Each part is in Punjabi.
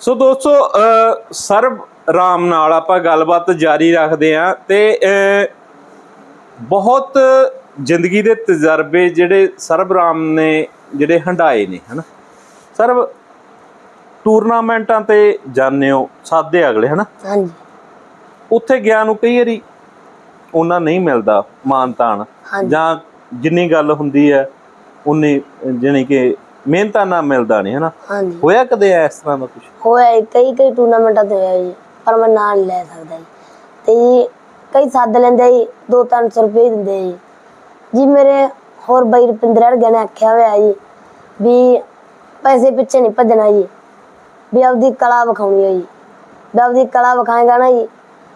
ਸੋ ਦੋਸਤੋ ਸਰਬ ਰਾਮ ਨਾਲ ਆਪਾਂ ਗੱਲਬਾਤ ਜਾਰੀ ਰੱਖਦੇ ਆਂ ਤੇ ਬਹੁਤ ਜ਼ਿੰਦਗੀ ਦੇ ਤਜਰਬੇ ਜਿਹੜੇ ਸਰਬ ਰਾਮ ਨੇ ਜਿਹੜੇ ਹੰਡਾਏ ਨੇ ਹਨਾ? ਸਰਬ ਟੂਰਨਾਮੈਂਟਾਂ ਤੇ ਜਾਂਦੇ ਹੋ ਸਾਦੇ ਅਗਲੇ ਹਨਾ? ਹਾਂਜੀ। ਉੱਥੇ ਗਿਆ ਨੂੰ ਕਈ ਵਾਰੀ ਉਹਨਾਂ ਨਹੀਂ ਮਿਲਦਾ ਮਾਨ ਤਾਨ ਹਾਂਜੀ। ਜਾਂ ਜਿੰਨੀ ਗੱਲ ਹੁੰਦੀ ਹੈ ਉਨੀ ਜਾਣੀ ਕਿ ਮਿਹਨਤਾਂ ਨਾਲ ਮਿਲਦਾ ਨਹੀਂ ਹਨਾ? ਹਾਂਜੀ। ਹੋਇਆ ਕਦੇ ਇਸ ਤਰ੍ਹਾਂ ਦਾ ਕੁਝ ਹੋਇਆ ਜੀ, ਕਈ ਕਈ ਟੂਰਨਾਮੈਂਟਾਂ ਤੇ ਹੋਇਆ ਜੀ ਪਰ ਮੈਂ ਨਾਂ ਨਹੀਂ ਲੈ ਸਕਦਾ ਜੀ। ਤੇ ਜੀ ਕਈ ਸੱਦ ਲੈਂਦੇ ਜੀ 2-300 ਰੁਪਏ ਦਿੰਦੇ ਜੀ। ਜੀ ਮੇਰੇ ਹੋਰ ਬਾਈ ਰੁਪਿੰਦਰ ਵਰਗੇ ਨੇ ਆਖਿਆ ਹੋਇਆ ਜੀ ਵੀ ਪੈਸੇ ਪਿੱਛੇ ਨਹੀਂ ਭੱਜਣਾ ਜੀ ਵੀ ਆਪਦੀ ਕਲਾ ਵਿਖਾਉਣੀ ਹੈ ਜੀ। ਵੀ ਆਪਦੀ ਕਲਾ ਵਿਖਾਏਗਾ ਨਾ ਜੀ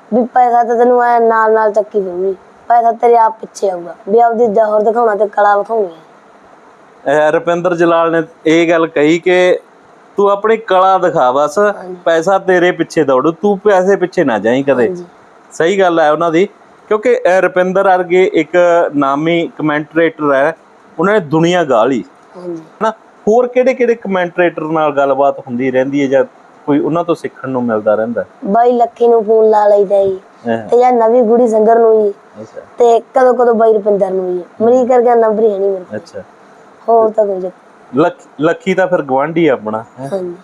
ਵੀ ਪੈਸਾ ਤਾਂ ਤੈਨੂੰ ਐ ਨਾਲ ਨਾਲ ਚੱਕੀ ਫਿਰੂਗੀ ਪੈਸਾ ਤੇਰੇ ਆਪ ਪਿੱਛੇ ਆਊਗਾ ਵੀ ਆਪਦੀ ਜਹਰ ਦਿਖਾਉਣਾ ਤੇ ਕਲਾ ਵਿਖਾਉਣੀ ਹੈ ਰੁਪਿੰਦਰ ਜਲਾਲ ਨੇ ਇਹ ਗੱਲ ਕਹੀ ਕਿ ਤੂੰ ਆਪਣੀ ਕਲਾ ਦਿਖਾ ਬਸ ਪੈਸਾ ਤੇਰੇ ਪਿੱਛੇ ਦੌੜੂ ਤੂੰ ਪੈਸੇ ਪਿੱਛੇ ਨਾ ਜਾਈਂ ਕਦੇ। ਸਹੀ ਗੱਲ ਹੈ ਉਹਨਾਂ ਦੀ ਕਿਉਂਕਿ ਇਹ ਰੁਪਿੰਦਰ ਵਰਗੇ ਇੱਕ ਨਾਮੀ ਕਮੈਂਟਰੇਟਰ ਹੈ ਉਹਨਾਂ ਨੇ ਦੁਨੀਆ ਗਾਲੀ ਹਨਾ ਹੋਰ ਕਿਹੜੇ ਕਿਹੜੇ ਕਮੈਂਟਰੇਟਰ ਨਾਲ ਗੱਲਬਾਤ ਹੁੰਦੀ ਰਹਿੰਦੀ ਹੈ ਜਾਂ ਕੋਈ ਉਹਨਾਂ ਤੋਂ ਸਿੱਖਣ ਨੂੰ ਮਿਲਦਾ ਰਹਿੰਦਾ? ਬਾਈ ਲੱਖੀ ਨੂੰ ਫੋਨ ਲਾ ਲਈਦਾ ਜੀ ਹੈ। ਤੇ ਜਾਂ ਨਵੀਂ ਗੁੜੀ ਸੰਗਰ ਨੂੰ ਜੀ ਤੇ ਕਦੋਂ ਕਦੋਂ ਬਾਈ ਰੁਪਿੰਦਰ ਨੂੰ ਜੀ। ਮਰੀ ਕਰਕੇ ਨੰਬਰ ਹੀ ਨਹੀਂ ਮੇਰੇ। ਅੱਛਾ। ਹੋਰ ਤਾਂ ਕੋਈ ਚੱਕਰ ਲੱਖ ਲੱਖੀ ਤਾਂ ਫਿਰ ਗਵਾਂਢੀ ਆਪਣਾ ਹੈਂ। ਹਾਂਜੀ।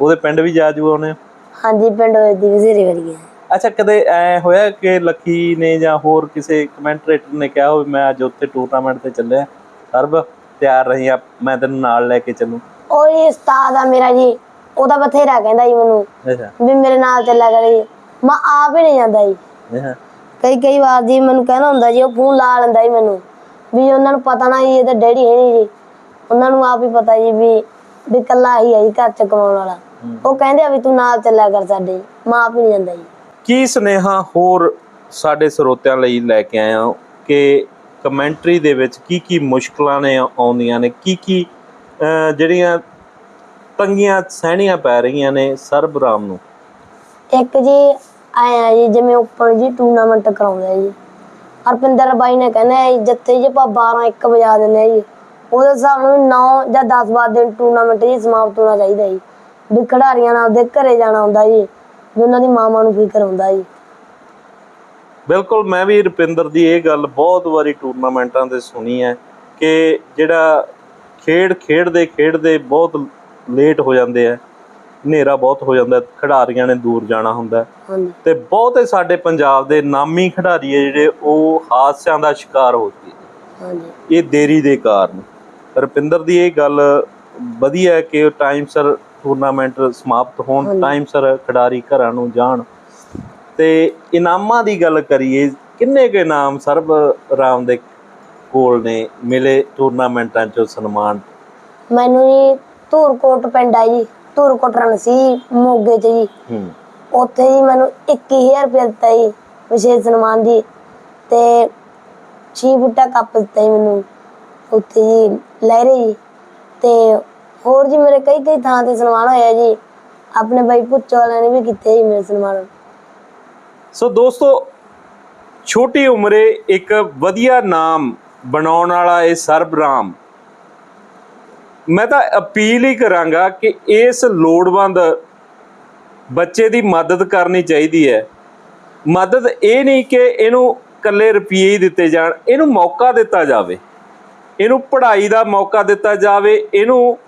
ਉਹਦੇ ਪਿੰਡ ਵੀ ਜਾ ਜੂ ਉਹਨੇ? ਹਾਂਜੀ ਪਿੰਡ ਦੀ ਵਜ਼ੀਰੇ ਵਰੀ ਹੈ ਅੱਛਾ ਕਦੇ ਐ ਹੋਇਆ ਕਿ ਲੱਖੀ ਨੇ ਜਾਂ ਹੋਰ ਕਿਸੇ ਕਮੈਂਟਰੇਟਰ ਨੇ ਕਿਹਾ ਹੋਵੇ ਮੈਂ ਅੱਜ ਉੱਥੇ ਟੂਰਨਾਮੈਂਟ ਤੇ ਚੱਲਿਆ ਸਰਬ ਤਿਆਰ ਰਹੀ ਆ ਮੈਂ ਤੈਨੂੰ ਨਾਲ ਲੈ ਕੇ ਚੱਲੂ। ਉਹ ਜੀ ਉਸਤਾਦ ਆ ਮੇਰਾ ਜੀ ਉਹਦਾ ਬਥੇਰਾ ਕਹਿੰਦਾ ਜੀ ਮੈਨੂੰ ਅੱਛਾ। ਵੀ ਮੇਰੇ ਨਾਲ ਚੱਲਿਆ ਕਰ ਜੀ। ਮੈਂ ਆਪ ਹੀ ਨਹੀਂ ਜਾਂਦਾ ਜੀ। ਕਈ ਕਈ ਵਾਰ ਜੀ ਮੈਨੂੰ ਕਹਿਣਾ ਹੁੰਦਾ ਜੀ ਉਹ ਫੋਨ ਲਾ ਲੈਂਦਾ ਜੀ ਮੈਨੂੰ। ਵੀ ਉਹਨਾਂ ਨੂੰ ਪਤਾ ਨਾ ਜੀ ਇਹਦਾ ਡੈਡੀ ਹੈ ਨਹੀਂ ਜੀ। ਉਹਨਾਂ ਨੂੰ ਆਪ ਹੀ ਪਤਾ ਜੀ ਵੀ ਵੀ ਇਕੱਲਾ ਹੀ ਹੈ ਜੀ ਘਰ ਚ ਕਮਾਉਣ ਵਾਲਾ। ਉਹ ਕਹਿੰਦੇ ਆ ਵੀ ਤੂੰ ਨਾਲ ਚੱਲਿਆ ਕਰ ਸਾਡੇ ਮੈਂ ਹੀ ਨਹੀਂ ਜਾਂਦਾ ਜੀ। ਕੀ ਸੁਨੇਹਾ ਹੋਰ ਸਾਡੇ ਸਰੋਤਿਆਂ ਲਈ ਲੈ ਕੇ ਆਏ ਹੋ? ਕਿ ਕਮੈਂਟਰੀ ਦੇ ਵਿੱਚ ਕੀ ਕੀ ਮੁਸ਼ਕਲਾਂ ਨੇ ਆਉਂਦੀਆਂ ਨੇ? ਕੀ ਕੀ ਜਿਹੜੀਆਂ ਤੰਗੀਆਂ ਸਹਿਣੀਆਂ ਪੈ ਰਹੀਆਂ ਨੇ ਸਰਬਰਾਮ ਨੂੰ? ਇੱਕ ਜੀ ਆਇਆ ਜੀ ਜਿਵੇਂ ਉੱਪਰ ਜੀ ਟੂਰਨਾਮੈਂਟ ਕਰਾਉਂਦੇ ਜੀ। ਹਰਪਿੰਦਰ ਬਾਈ ਨੇ ਕਹਿੰਦਾ ਜਿੱਥੇ ਜੀ ਆਪਾਂ 12 1 ਵਜਾ ਦਿੰਦੇ ਜੀ। ਉਹਦੇ ਹਿਸਾਬ ਨਾਲ 9 ਜਾਂ 10 ਵਜੇ ਦਿਨ ਟੂਰਨਾਮੈਂਟ ਜੀ ਸਮਾਪਤ ਹੋਣਾ ਚਾਹੀਦਾ ਜੀ। ਵੀ ਖਿਡਾਰੀਆਂ ਨਾਲ ਉਹਦੇ ਘਰੇ ਜਾਣਾ ਹੁੰਦਾ ਜੀ, ਵੀ ਉਹਨਾਂ ਦੀ ਮਾਵਾਂ ਨੂੰ ਫਿਕਰ ਹੁੰਦਾ ਜੀ। ਬਿਲਕੁਲ, ਮੈਂ ਵੀ ਰੁਪਿੰਦਰ ਦੀ ਇਹ ਗੱਲ ਬਹੁਤ ਵਾਰੀ ਟੂਰਨਾਮੈਂਟਾਂ ਤੇ ਸੁਣੀ ਹੈ ਕਿ ਜਿਹੜਾ ਖੇਡ ਖੇਡਦੇ ਖੇਡਦੇ ਬਹੁਤ ਲੇਟ ਹੋ ਜਾਂਦੇ ਆ। ਹਨੇਰਾ ਬਹੁਤ ਹੋ ਜਾਂਦਾ ਖਿਡਾਰੀਆਂ ਨੇ ਦੂਰ ਜਾਣਾ ਹੁੰਦਾ। ਤੇ ਬਹੁਤੇ ਸਾਡੇ ਪੰਜਾਬ ਦੇ ਨਾਮੀ ਖਿਡਾਰੀ ਜਿਹੜੇ ਉਹ ਹਾਦਸਿਆਂ ਦਾ ਸ਼ਿਕਾਰ ਹੋ ਹਾਂਜੀ। ਇਹ ਦੇਰੀ ਦੇ ਕਾਰਨ। ਰੁਪਿੰਦਰ ਦੀ ਇਹ ਗੱਲ ਵਧੀਆ ਹੈ ਕਿ ਟਾਈਮ ਸਿਰ ਟੂਰਨਾਮੈਂਟ ਸਮਾਪਤ ਹੋਣ। ਟਾਈਮ ਸਿਰ ਖਿਡਾਰੀ ਘਰਾਂ ਨੂੰ ਜਾਣ। ਤੇ ਇਨਾਮਾਂ ਦੀ ਗੱਲ ਕਰੀਏ ਕਿੰਨੇ ਕੁ ਇਨਾਮ ਸਰਬ ਰਾਮ ਦੇ ਕੋਲ ਨੇ ਮਿਲੇ ਟੂਰਨਾਮੈਂਟਾਂ 'ਚੋਂ ਸਨਮਾਨ? ਮੈਨੂੰ ਜੀ ਧੂਰਕੋਟ ਪਿੰਡ ਆ ਜੀ। ਧੂਰਕੋਟ ਰਣ ਸੀ ਮੋਗੇ ਚ ਜੀ। ਹੂੰ। ਉੱਥੇ ਜੀ ਮੈਨੂੰ 21000 ਰੁਪਏ ਦਿੱਤਾ ਜੀ ਵਿਸ਼ੇਸ਼ ਸਨਮਾਨ ਜੀ। ਤੇ 6 ਬੁੱਟਾ ਕੱਪ ਦਿੱਤਾ ਜੀ ਮੈਨੂੰ ਉੱਥੇ ਜੀ ਲਹਿਰੇ ਜੀ। ਤੇ ਹੋਰ ਜੀ ਮੇਰੇ ਕਈ ਕਈ ਥਾਂ ਤੇ ਸਨਮਾਨ ਹੋਇਆ ਜੀ। ਆਪਣੇ ਬਾਈ ਪੁੱਛੋ ਵਾਲਿਆਂ ਨੇ ਵੀ ਕੀਤੇ ਜੀ ਮੇਰੇ ਸਨਮਾਨ। ਸੋ ਦੋਸਤੋ ਛੋਟੀ ਉਮਰੇ ਇੱਕ ਵਧੀਆ ਨਾਮ ਬਣਾਉਣ ਵਾਲਾ ਇਹ ਸਰਬਰਾਮ ਮੈਂ ਤਾਂ ਅਪੀਲ ਹੀ ਕਰਾਂਗਾ ਕਿ ਇਸ ਲੋੜਵੰਦ ਬੱਚੇ ਦੀ ਮਦਦ ਕਰਨੀ ਚਾਹੀਦੀ ਹੈ। ਮਦਦ ਇਹ ਨਹੀਂ ਕਿ ਇਹਨੂੰ ਇਕੱਲੇ ਰੁਪਏ ਹੀ ਦਿੱਤੇ ਜਾਣ, ਇਹਨੂੰ ਮੌਕਾ ਦਿੱਤਾ ਜਾਵੇ। ਇਹਨੂੰ ਪੜ੍ਹਾਈ ਦਾ ਮੌਕਾ ਦਿੱਤਾ ਜਾਵੇ, ਇਹਨੂੰ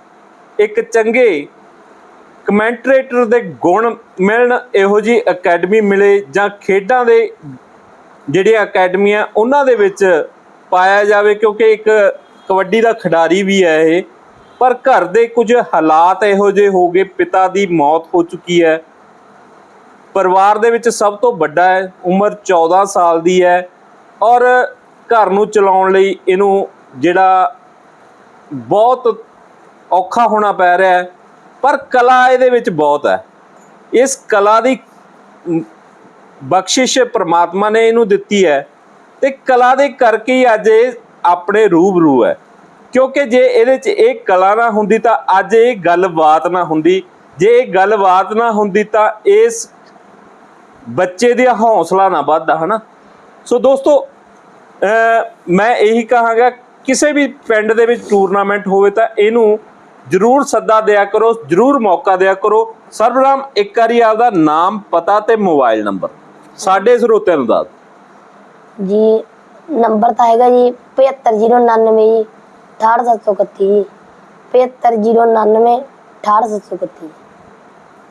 ਇੱਕ ਚੰਗੇ ਕਮੈਂਟਰੇਟਰ ਦੇ ਗੁਣ ਮਿਲਣ, ਇਹੋ ਜੀ ਅਕੈਡਮੀ ਮਿਲੇ ਜਾਂ ਖੇਡਾਂ ਦੇ ਜਿਹੜੀਆਂ ਅਕੈਡਮੀਆਂ, ਉਹਨਾਂ ਦੇ ਵਿੱਚ ਪਾਇਆ ਜਾਵੇ, ਕਿਉਂਕਿ ਇੱਕ ਕਬੱਡੀ ਦਾ ਖਿਡਾਰੀ ਵੀ ਹੈ ਇਹ। ਪਰ ਘਰ ਦੇ ਕੁਝ ਹਾਲਾਤ ਇਹੋ ਜਿਹੇ ਹੋ ਗਏ, ਪਿਤਾ ਦੀ ਮੌਤ ਹੋ ਚੁੱਕੀ ਹੈ। ਪਰਿਵਾਰ ਦੇ ਵਿੱਚ ਸਭ ਤੋਂ ਵੱਡਾ ਹੈ, ਉਮਰ 14 ਸਾਲ ਦੀ ਹੈ ਔਰ ਘਰ ਨੂੰ ਚਲਾਉਣ ਲਈ ਇਹਨੂੰ ਜਿਹੜਾ ਬਹੁਤ ਔਖਾ ਹੋਣਾ ਪੈ ਰਿਹਾ ਹੈ, ਪਰ ਕਲਾ ਇਹਦੇ ਵਿੱਚ ਬਹੁਤ ਹੈ। ਇਸ ਕਲਾ ਦੀ ਬਖਸ਼ਿਸ਼ ਪ੍ਰਮਾਤਮਾ ਨੇ ਇਹਨੂੰ ਦਿੱਤੀ ਹੈ ਤੇ ਕਲਾ ਦੇ ਕਰਕੇ ਹੀ ਅੱਜ ਇਹ ਆਪਣੇ ਰੂਬਰੂ ਹੈ। ਕਿਉਂਕਿ ਜੇ ਇਹਦੇ 'ਚ ਇਹ ਕਲਾ ਨਾ ਹੁੰਦੀ ਤਾਂ ਅੱਜ ਇਹ ਗੱਲਬਾਤ ਨਾ ਹੁੰਦੀ। ਜੇ ਇਹ ਗੱਲਬਾਤ ਨਾ ਹੁੰਦੀ ਤਾਂ ਇਸ ਬੱਚੇ ਦਾ ਹੌਸਲਾ ਨਾ ਵੱਧਦਾ, ਹਨਾ? ਸੋ ਦੋਸਤੋ ਮੈਂ ਇਹੀ ਕਹਾਂਗਾ, ਕਿਸੇ ਵੀ ਪਿੰਡ ਦੇ ਵਿੱਚ ਟੂਰਨਾਮੈਂਟ ਹੋਵੇ ਤਾਂ ਇਹਨੂੰ ਜਰੂਰ ਸੱਦਾ ਦਿਆ ਕਰੋ, ਜਰੂਰ ਮੌਕਾ ਦਿਆ ਕਰੋ। ਸਰਬਰਾਮ, ਇੱਕ ਵਾਰੀ ਆਪਦਾ ਨਾਮ, ਪਤਾ ਤੇ ਮੋਬਾਈਲ ਨੰਬਰ। ਸਾਡੇ ਸਰੋਤਿਆਂ ਨੂੰ ਦੱਸ। ਜੀ, ਨੰਬਰ ਤਾਂ ਹੈਗਾ ਜੀ 75099 ਜੀ। 68731 ਜੀ 75099 68731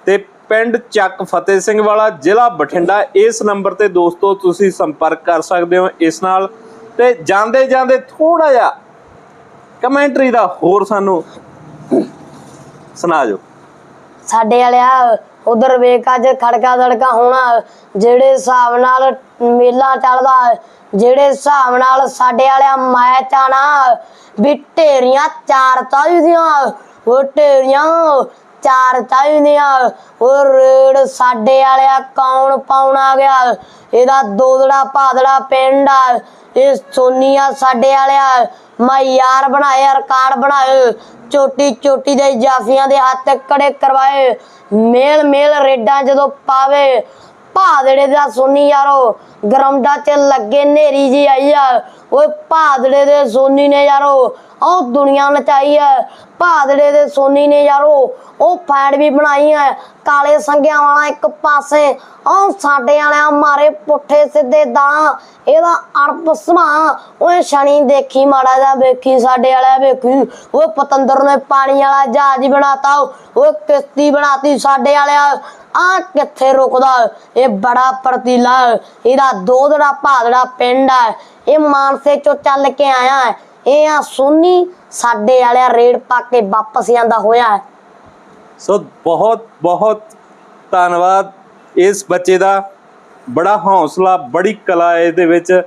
ਤੇ ਪਿੰਡ ਚੱਕ ਫਤਿਹ ਸਿੰਘ ਵਾਲਾ ਜ਼ਿਲ੍ਹਾ ਬਠਿੰਡਾ ਇਸ ਨੰਬਰ ਤੇ ਦੋਸਤੋ ਤੁਸੀਂ ਸੰਪਰਕ ਕਰ ਸਕਦੇ ਹੋ ਇਸ ਨਾਲ। ਤੇ ਜਾਂਦੇ ਜਾਂਦੇ ਥੋੜਾ ਜਿਹਾ ਕਮੈਂਟਰੀ ਦਾ ਹੋਰ ਸਾਨੂੰ ਸੁਣਾ ਜੋ ਸਾਡੇ ਵਾਲਿਆ ਉਧਰ ਵੇਖ ਅੱਜ ਖੜਕਾ ਦੜਕਾ ਹੋਣਾ ਜਿਹੜੇ ਹਿਸਾਬ ਨਾਲ ਮੇਲਾ ਚੱਲਦਾ ਜਿਹੜੇ ਹਿਸਾਬ ਨਾਲ ਸਾਡੇ ਵਾਲਿਆ ਮੈਚ ਆਣਾ ਵੀ ਢੇਰੀਆਂ ਚਾਰ ਚਾਹੀਦੀਆਂ ਉਹ ਢੇਰੀਆਂ ਚਾਰ ਚਾਹੀਦੀਆਂ ਉਹ ਰੇਡ ਸਾਡੇ ਵਾਲਿਆ ਕੌਣ ਪਾਉਣਾ ਗਿਆ? ਇਹਦਾ ਦੋਦੜਾ ਭਾਦੜਾ ਪਿੰਡ ਆ। ਇਹ ਸੋਨੀਆ ਸਾਡੇ ਵਾਲਿਆ ਮੈਂ ਯਾਰ ਬਣਾਏ ਰਿਕਾਰਡ ਬਣਾਏ, ਚੋਟੀ ਚੋਟੀ ਦੇ ਜਾਫੀਆਂ ਦੇ ਹੱਥ ਕੜੇ ਕਰਵਾਏ। ਮੇਲ ਮੇਲ ਰੇਡਾਂ ਜਦੋਂ ਪਾਵੇ ਭਾਦੜੇ ਦਾ ਸੋਨੀ ਯਾਰੋ ਗਰਾਉਂਡਾਂ 'ਚ ਲੱਗੇ ਨੇਰੀ ਜੀ ਆਈ ਆ। ਓਏ ਭਾਦੜੇ ਦੇ ਸੋਨੀ ਨੇ ਯਾਰੋ ਉਹ ਦੁਨੀਆ ਨਚਾਈ ਐ ਭਾਦੜੇ ਦੇ ਸੋਨੀ ਨੇ ਯਾਰੋ, ਉਹ ਫੈਂਡ ਵੀ ਬਣਾਈ ਐ ਕਾਲੇ ਸੰਗਿਆਂ ਵਾਲਾ ਇੱਕ ਪਾਸੇ ਉਹ ਸਾਡੇ ਵਾਲਿਆਂ ਮਾਰੇ ਪੁੱਠੇ ਸਿੱਧੇ ਦਾ ਇਹਦਾ ਅੜਪ ਸਮਾ, ਓਏ ਸ਼ਨੀ ਦੇਖੀ ਮਾੜਾ ਜਾ ਵੇਖੀ, ਸਾਡੇ ਵਾਲਿਆ ਵੇਖੀ। ਓਏ ਪਤੰਦਰ ਨੇ ਪਾਣੀ ਵਾਲਾ ਜਹਾਜ਼ ਬਣਾਤਾ, ਓਏ ਕਿਸ਼ਤੀ ਬਣਾਤੀ ਸਾਡੇ ਵਾਲਿਆ। ਆ ਕਿੱਥੇ ਰੁਕਦਾ? ਇਹ ਬੜਾ ਪਰਤੀਲਾ ਇਹਦਾ ਦੋਦੜਾ ਭਾਦੜਾ ਪਿੰਡ ਹੈ, ਇਹ ਮਾਨਸੇ ਚੋਂ ਚੱਲ ਕੇ ਆਇਆ ਇਹ ਆ ਸੋਨੀ, ਸਾਡੇ ਵਾਲਿਆ ਰੇਡ ਪਾ ਕੇ ਵਾਪਸ ਜਾਂਦਾ ਹੋਇਆ ਸੋ ਬਹੁਤ ਬਹੁਤ ਧੰਨਵਾਦ ਇਸ ਬੱਚੇ ਦਾ। ਬੜਾ ਹੌਸਲਾ, ਬੜੀ ਕਲਾ ਇਹਦੇ ਵਿੱਚ।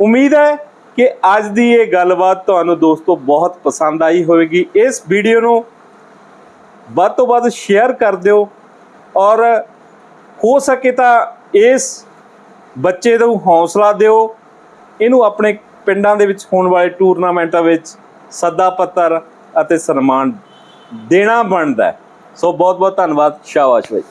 ਉਮੀਦ ਹੈ ਕਿ ਅੱਜ ਦੀ ਇਹ ਗੱਲਬਾਤ ਤੁਹਾਨੂੰ ਦੋਸਤੋ ਬਹੁਤ ਪਸੰਦ ਆਈ ਹੋਵੇਗੀ। ਇਸ ਵੀਡੀਓ ਨੂੰ ਵੱਧ ਤੋਂ ਵੱਧ ਸ਼ੇਅਰ ਕਰ ਦਿਓ। ਔਰ ਹੋ ਸਕੇ ਤਾਂ ਇਸ ਬੱਚੇ ਨੂੰ ਹੌਸਲਾ ਦਿਓ। ਇਹਨੂੰ ਆਪਣੇ ਪਿੰਡਾਂ ਦੇ ਵਿੱਚ ਹੋਣ ਵਾਲੇ ਟੂਰਨਾਮੈਂਟਾਂ ਵਿੱਚ ਸੱਦਾ ਪੱਤਰ ਅਤੇ ਸਨਮਾਨ ਦੇਣਾ ਬਣਦਾ ਸੋ ਬਹੁਤ ਬਹੁਤ ਧੰਨਵਾਦ, ਸ਼ਾਬਾਸ਼ ਭਾਈ